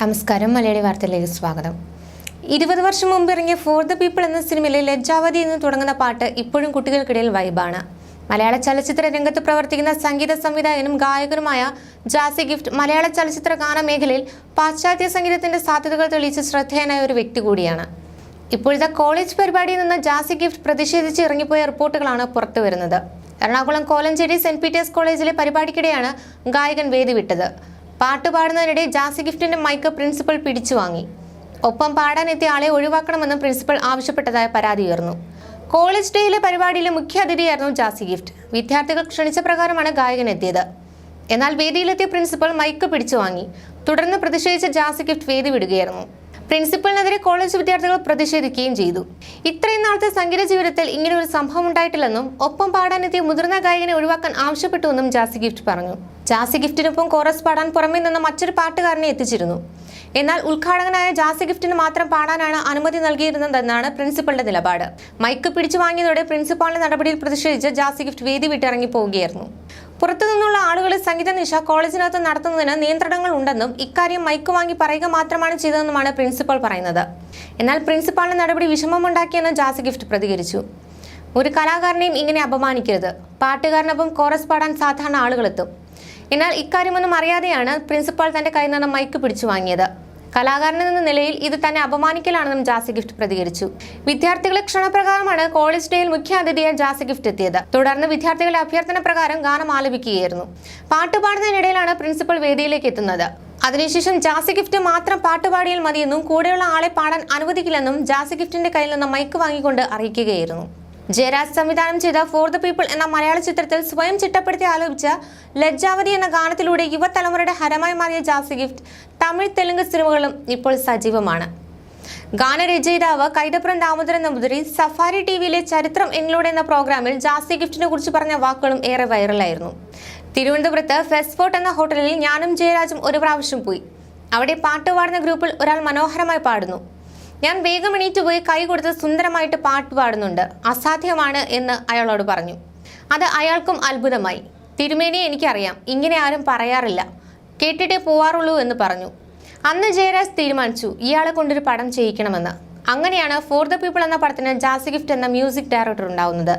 നമസ്കാരം മലയാളി വാർത്തയിലേക്ക് സ്വാഗതം. ഇരുപത് വർഷം മുമ്പ് ഇറങ്ങിയ ഫോർ ദ പീപ്പിൾ എന്ന സിനിമയിലെ ലജ്ജാവതി എന്ന് തുടങ്ങുന്ന പാട്ട് ഇപ്പോഴും കുട്ടികൾക്കിടയിൽ വൈബാണ് മലയാള ചലച്ചിത്ര രംഗത്ത് പ്രവർത്തിക്കുന്ന സംഗീത സംവിധായകനും ഗായകനുമായ ജാസി ഗിഫ്റ്റ് മലയാള ചലച്ചിത്ര ഗാന മേഖലയിൽ പാശ്ചാത്യ സംഗീതത്തിന്റെ സാധ്യതകൾ തെളിയിച്ച് ശ്രദ്ധേയനായ ഒരു വ്യക്തി കൂടിയാണ്. ഇപ്പോഴത്തെ കോളേജ് പരിപാടിയിൽ നിന്ന് ജാസി ഗിഫ്റ്റ് പ്രതിഷേധിച്ച് ഇറങ്ങിപ്പോയ റിപ്പോർട്ടുകളാണ് പുറത്തു വരുന്നത്. എറണാകുളം കോലഞ്ചേരി സെന്റ് പീറ്റേഴ്സ് കോളേജിലെ പരിപാടിക്കിടെയാണ് ഗായകൻ വേദി വിട്ടത്. പാട്ട് പാടുന്നതിനിടെ ജാസി ഗിഫ്റ്റിന്റെ മൈക്ക് പ്രിൻസിപ്പൽ പിടിച്ചു വാങ്ങി. ഒപ്പം പാടാനെത്തിയ ആളെ ഒഴിവാക്കണമെന്ന് പ്രിൻസിപ്പൽ ആവശ്യപ്പെട്ടതായ പരാതി ഉയർന്നു. കോളേജ് ഡേയിലെ പരിപാടിയിലെ മുഖ്യ അതിഥിയായിരുന്നു ജാസി ഗിഫ്റ്റ്. വിദ്യാർത്ഥികൾ ക്ഷണിച്ച പ്രകാരമാണ് ഗായകൻ എത്തിയത് എന്നാൽ വേദിയിലെത്തിയ പ്രിൻസിപ്പൽ മൈക്ക് പിടിച്ചു വാങ്ങി. തുടർന്ന് പ്രതിഷേധിച്ച ജാസി ഗിഫ്റ്റ് വേദി വിടുകയായിരുന്നു. പ്രിൻസിപ്പലിനെതിരെ കോളേജ് വിദ്യാർത്ഥികൾ പ്രതിഷേധിക്കുകയും ചെയ്തു. ഇത്രയും നാളത്തെ സംഗീത ജീവിതത്തിൽ ഇങ്ങനെ ഒരു സംഭവം ഉണ്ടായിട്ടില്ലെന്നും ഒപ്പം പാടാനെത്തിയ മുതിർന്ന ഗായകനെ ഒഴിവാക്കാൻ ആവശ്യപ്പെട്ടുവെന്നും ജാസി ഗിഫ്റ്റ് പറഞ്ഞു. ജാസി ഗിഫ്റ്റിനൊപ്പം കോറസ് പാടാൻ പുറമേ നിന്ന് മറ്റൊരു പാട്ടുകാരനെ എത്തിച്ചിരുന്നു. എന്നാൽ ഉദ്ഘാടകനായ ജാസി ഗിഫ്റ്റിന് മാത്രം പാടാനാണ് അനുമതി നൽകിയിരുന്നതെന്നാണ് പ്രിൻസിപ്പളുടെ നിലപാട്. മൈക്ക് പിടിച്ചു വാങ്ങിയതോടെ പ്രിൻസിപ്പാളിന്റെ നടപടിയിൽ പ്രതിഷേധിച്ച് ജാസി ഗിഫ്റ്റ് വേദി വിട്ടിറങ്ങി പോവുകയായിരുന്നു പുറത്തുനിന്നുള്ള ആളുകൾ സംഗീത നിശ കോളേജിനകത്ത് നടത്തുന്നതിന് നിയന്ത്രണങ്ങൾ ഉണ്ടെന്നും ഇക്കാര്യം മൈക്ക് വാങ്ങി പറയുക മാത്രമാണ് ചെയ്തതെന്നുമാണ് പ്രിൻസിപ്പൽ പറയുന്നത്. എന്നാൽ പ്രിൻസിപ്പാളിന്റെ നടപടി വിഷമമുണ്ടാക്കിയെന്ന് ജാസി ഗിഫ്റ്റ് പ്രതികരിച്ചു. ഒരു കലാകാരനെയും ഇങ്ങനെ അപമാനിക്കരുത്. പാട്ടുകാരനൊപ്പം കോറസ് പാടാൻ സാധാരണ ആളുകളെത്തും. എന്നാൽ ഇക്കാര്യമൊന്നും അറിയാതെയാണ് പ്രിൻസിപ്പാൾ തന്റെ കയ്യിൽ നിന്ന് മൈക്ക് പിടിച്ചു വാങ്ങിയത്. കലാകാരൻ എന്ന നിലയിൽ ഇത് തന്നെ അപമാനിക്കലാണെന്നും ജാസി ഗിഫ്റ്റ് പ്രതികരിച്ചു. വിദ്യാർത്ഥികളെ ക്ഷണപ്രകാരമാണ് കോളേജ് ഡേയിൽ മുഖ്യ അതിഥിയായി ജാസി ഗിഫ്റ്റ് എത്തിയത്. തുടർന്ന് വിദ്യാർത്ഥികളുടെ അഭ്യർത്ഥന പ്രകാരം ഗാനം ആലപിക്കുകയായിരുന്നു. പാട്ടുപാടുന്നതിനിടയിലാണ് പ്രിൻസിപ്പൽ വേദിയിലേക്ക് എത്തുന്നത്. അതിനുശേഷം ജാസി ഗിഫ്റ്റ് മാത്രം പാട്ടുപാടിയാൽ മതിയെന്നും കൂടെയുള്ള ആളെ പാടാൻ അനുവദിക്കില്ലെന്നും ജാസി ഗിഫ്റ്റിന്റെ കയ്യിൽ നിന്ന് മൈക്ക് വാങ്ങിക്കൊണ്ട് അറിയിക്കുകയായിരുന്നു. ജയരാജ് സംവിധാനം ചെയ്ത ഫോർ ദ പീപ്പിൾ എന്ന മലയാള ചിത്രത്തിൽ സ്വയം ചിട്ടപ്പെടുത്തി ആലോചിച്ച ലജ്ജാവതി എന്ന ഗാനത്തിലൂടെ യുവതലമുറയുടെ ഹരമായി മാറിയ ജാസി ഗിഫ്റ്റ് തമിഴ് തെലുങ്ക് സിനിമകളും ഇപ്പോൾ സജീവമാണ്. ഗാനരചയിതാവ് കൈതപ്പുറം ദാമോദരൻ നമ്പൂതിരി സഫാരി ടി വിയിലെ ചരിത്രം എന്നിലൂടെ എന്ന പ്രോഗ്രാമിൽ ജാസി ഗിഫ്റ്റിനെ കുറിച്ച് പറഞ്ഞ വാക്കുകളും ഏറെ വൈറലായിരുന്നു. തിരുവനന്തപുരത്ത് ഫെസ്ഫോർട്ട് എന്ന ഹോട്ടലിൽ ഞാനും ജയരാജും ഒരു പ്രാവശ്യം പോയി. അവിടെ പാട്ട് പാടുന്ന ഗ്രൂപ്പിൽ ഒരാൾ മനോഹരമായി പാടുന്നു. ഞാൻ വേഗം എണീറ്റ് പോയി കൈ കൊടുത്ത് സുന്ദരമായിട്ട് പാട്ട് പാടുന്നുണ്ട്. അസാധ്യമാണ് എന്ന് അയാളോട് പറഞ്ഞു. അത് അയാൾക്കും അത്ഭുതമായി. തിരുമേനിയെ എനിക്കറിയാം. ഇങ്ങനെ ആരും പറയാറില്ല. കേട്ടിട്ടേ പോവാറുള്ളൂ എന്ന് പറഞ്ഞു. അന്ന് ജയരാജ് തീരുമാനിച്ചു. ഇയാളെ കൊണ്ടൊരു പടം ചെയ്യിക്കണമെന്ന്. അങ്ങനെയാണ് ഫോർ ദ പീപ്പിൾ എന്ന പടത്തിന് ജാസി ഗിഫ്റ്റ് എന്ന മ്യൂസിക് ഡയറക്ടർ ഉണ്ടാവുന്നത്.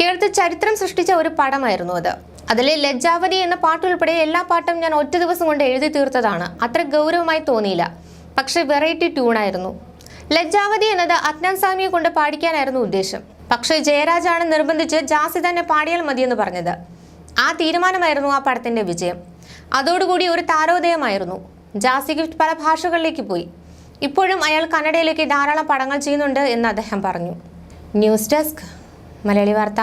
കേരളത്തിൽ ചരിത്രം സൃഷ്ടിച്ച ഒരു പടമായിരുന്നു അത്. അതിലെ ലജ്ജാവതി എന്ന പാട്ടുൾപ്പെടെ എല്ലാ പാട്ടും ഞാൻ ഒറ്റ ദിവസം കൊണ്ട് എഴുതി തീർത്തതാണ്. അത്ര ഗൗരവമായി തോന്നിയില്ല. പക്ഷെ വെറൈറ്റി ട്യൂണായിരുന്നു ലജ്ജാവതി എന്നത് അജ്ഞാൻ സ്വാമിയെ കൊണ്ട് പാടിക്കാനായിരുന്നു ഉദ്ദേശം. പക്ഷേ ജയരാജാണ് നിർബന്ധിച്ച് ജാസി തന്നെ പാടിയാൽ മതിയെന്ന് പറഞ്ഞത്. ആ തീരുമാനമായിരുന്നു ആ പടത്തിന്റെ വിജയം. അതോടുകൂടി ഒരു താരോദയമായിരുന്നു. ജാസി ഗിഫ്റ്റ് പല ഭാഷകളിലേക്ക് പോയി. ഇപ്പോഴും അയാൾ കന്നഡയിലേക്ക് ധാരാളം പടങ്ങൾ ചെയ്യുന്നുണ്ട് എന്ന് അദ്ദേഹം പറഞ്ഞു. ന്യൂസ് ഡെസ്ക് മലയാളി വാർത്ത.